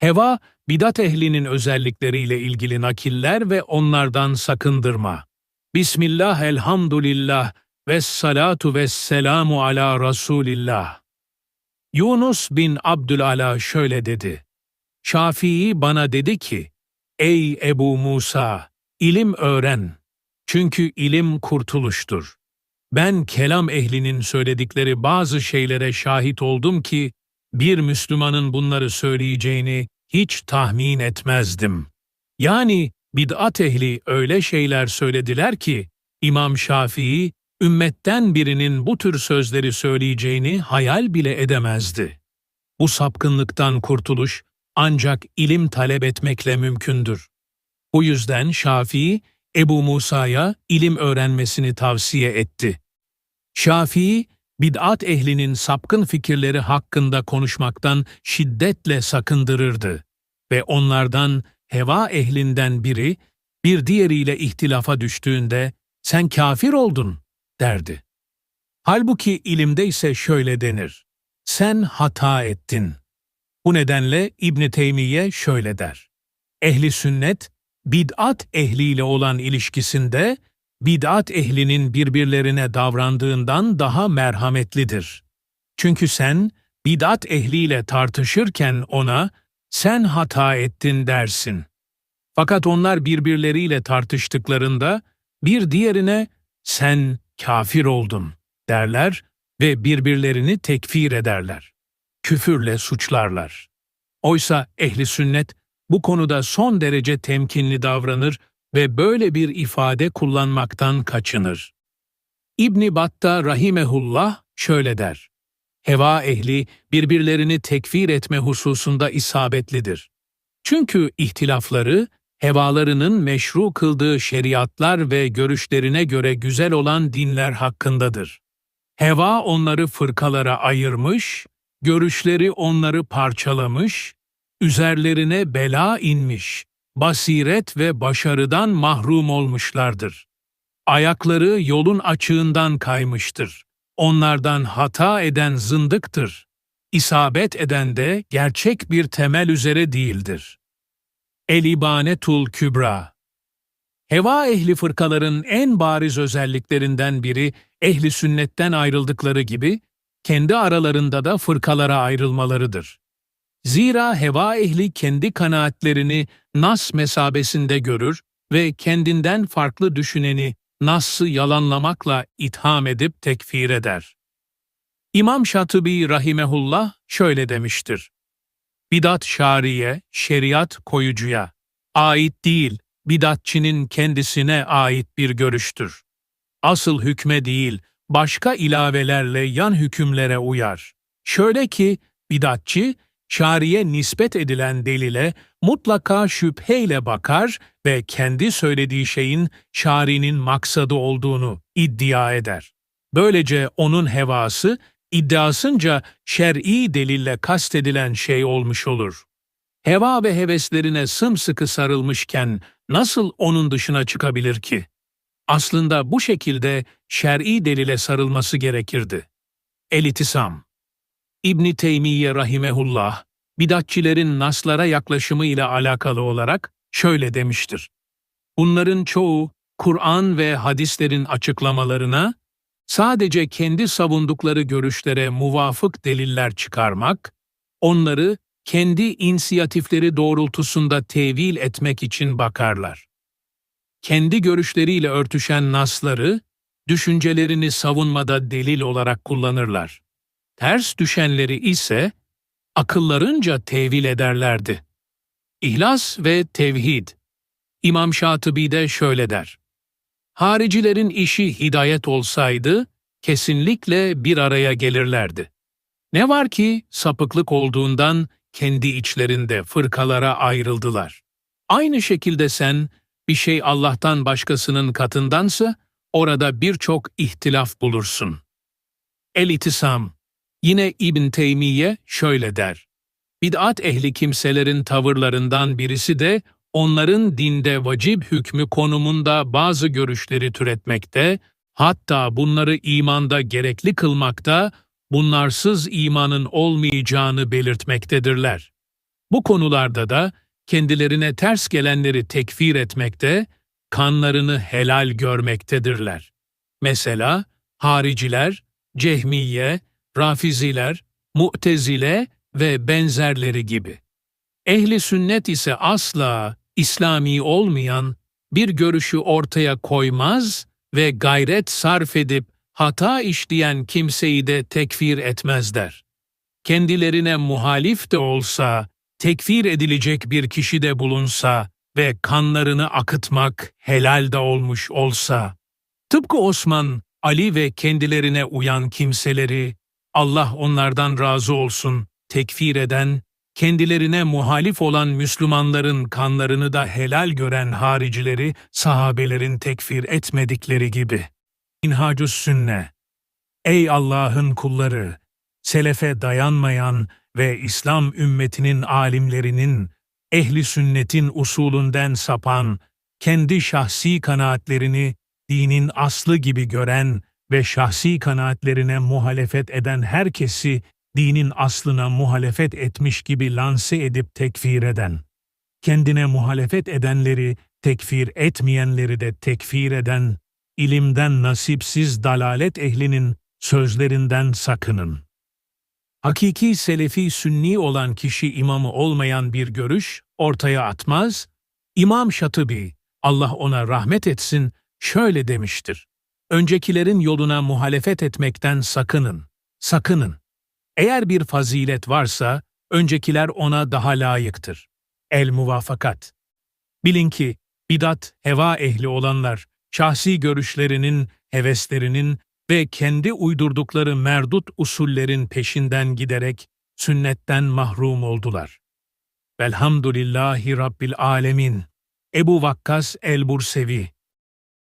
Heva, bidat ehlinin özellikleriyle ilgili nakiller ve onlardan sakındırma. Bismillah, elhamdülillah, ve salatu ve selamu ala Resulillah. Yunus bin Abdülala şöyle dedi. Şafii bana dedi ki, Ey Ebu Musa, ilim öğren. Çünkü ilim kurtuluştur. Ben kelam ehlinin söyledikleri bazı şeylere şahit oldum ki, bir Müslümanın bunları söyleyeceğini hiç tahmin etmezdim. Yani bid'at ehli öyle şeyler söylediler ki, İmam Şafii, ümmetten birinin bu tür sözleri söyleyeceğini hayal bile edemezdi. Bu sapkınlıktan kurtuluş ancak ilim talep etmekle mümkündür. Bu yüzden Şafii, Ebu Musa'ya ilim öğrenmesini tavsiye etti. Şafii, bid'at ehlinin sapkın fikirleri hakkında konuşmaktan şiddetle sakındırırdı ve onlardan heva ehlinden biri bir diğeriyle ihtilafa düştüğünde sen kafir oldun derdi. Halbuki ilimde ise şöyle denir. Sen hata ettin. Bu nedenle İbn Teymiye şöyle der. Ehli sünnet bid'at ehliyle olan ilişkisinde bid'at ehlinin birbirlerine davrandığından daha merhametlidir. Çünkü sen bid'at ehliyle tartışırken ona sen hata ettin dersin. Fakat onlar birbirleriyle tartıştıklarında bir diğerine sen kafir oldun derler ve birbirlerini tekfir ederler. Küfürle suçlarlar. Oysa ehli sünnet bu konuda son derece temkinli davranır ve böyle bir ifade kullanmaktan kaçınır. İbni Batta rahimehullah şöyle der. Heva ehli birbirlerini tekfir etme hususunda isabetlidir. Çünkü ihtilafları hevalarının meşru kıldığı şeriatlar ve görüşlerine göre güzel olan dinler hakkındadır. Heva onları fırkalara ayırmış, görüşleri onları parçalamış, üzerlerine bela inmiş, basiret ve başarıdan mahrum olmuşlardır. Ayakları yolun açığından kaymıştır. Onlardan hata eden zındıktır. İsabet eden de gerçek bir temel üzere değildir. El-İbanetul Kübra Heva ehli fırkaların en bariz özelliklerinden biri ehli sünnetten ayrıldıkları gibi kendi aralarında da fırkalara ayrılmalarıdır. Zira heva ehli kendi kanaatlerini nas mesabesinde görür ve kendinden farklı düşüneni Nas'ı yalanlamakla itham edip tekfir eder. İmam Şatıbi rahimehullah şöyle demiştir. Bidat şariye, şeriat koyucuya ait değil, bidatçinin kendisine ait bir görüştür. Asıl hükme değil, başka ilavelerle yan hükümlere uyar. Şöyle ki, bidatçı, şariye nispet edilen delile mutlaka şüpheyle bakar ve kendi söylediği şeyin şarinin maksadı olduğunu iddia eder. Böylece onun hevası iddiasınca şer'i delille kastedilen şey olmuş olur. Heva ve heveslerine sımsıkı sarılmışken nasıl onun dışına çıkabilir ki? Aslında bu şekilde şer'i delile sarılması gerekirdi. Elitisam İbn Teymiye rahimehullah, bidatçilerin naslara yaklaşımı ile alakalı olarak şöyle demiştir. Bunların çoğu Kur'an ve hadislerin açıklamalarına sadece kendi savundukları görüşlere muvafık deliller çıkarmak, onları kendi inisiyatifleri doğrultusunda tevil etmek için bakarlar. Kendi görüşleriyle örtüşen nasları, düşüncelerini savunmada delil olarak kullanırlar. Ters düşenleri ise akıllarınca tevil ederlerdi. İhlas ve tevhid İmam Şatıbi de şöyle der. Haricilerin işi hidayet olsaydı, kesinlikle bir araya gelirlerdi. Ne var ki sapıklık olduğundan kendi içlerinde fırkalara ayrıldılar. Aynı şekilde sen, bir şey Allah'tan başkasının katındansa, orada birçok ihtilaf bulursun. El-İtisam Yine İbn Teymiye şöyle der. Bid'at ehli kimselerin tavırlarından birisi de onların dinde vacip hükmü konumunda bazı görüşleri türetmekte, hatta bunları imanda gerekli kılmakta, bunlarsız imanın olmayacağını belirtmektedirler. Bu konularda da kendilerine ters gelenleri tekfir etmekte, kanlarını helal görmektedirler. Mesela hariciler, cehmiye, rafiziler, mu'tezile ve benzerleri gibi. Ehli sünnet ise asla İslami olmayan bir görüşü ortaya koymaz ve gayret sarf edip hata işleyen kimseyi de tekfir etmezler. Kendilerine muhalif de olsa, tekfir edilecek bir kişi de bulunsa ve kanlarını akıtmak helal de olmuş olsa, tıpkı Osman, Ali ve kendilerine uyan kimseleri, Allah onlardan razı olsun, tekfir eden, kendilerine muhalif olan Müslümanların kanlarını da helal gören haricileri sahabelerin tekfir etmedikleri gibi. İnhacus Sünne Ey Allah'ın kulları! Selefe dayanmayan ve İslam ümmetinin alimlerinin, ehli sünnetin usulünden sapan, kendi şahsi kanaatlerini dinin aslı gibi gören ve şahsi kanaatlerine muhalefet eden herkesi dinin aslına muhalefet etmiş gibi lanse edip tekfir eden, kendine muhalefet edenleri, tekfir etmeyenleri de tekfir eden, ilimden nasipsiz dalalet ehlinin sözlerinden sakının. Hakiki selefi sünni olan kişi imamı olmayan bir görüş ortaya atmaz, İmam Şatıbi, Allah ona rahmet etsin, şöyle demiştir. Öncekilerin yoluna muhalefet etmekten sakının, sakının. Eğer bir fazilet varsa, öncekiler ona daha layıktır. El-Muvafakat Bilin ki, bidat, heva ehli olanlar, şahsi görüşlerinin, heveslerinin ve kendi uydurdukları merdut usullerin peşinden giderek sünnetten mahrum oldular. Velhamdülillahi Rabbil Alemin. Ebu Vakkas el-Bursevi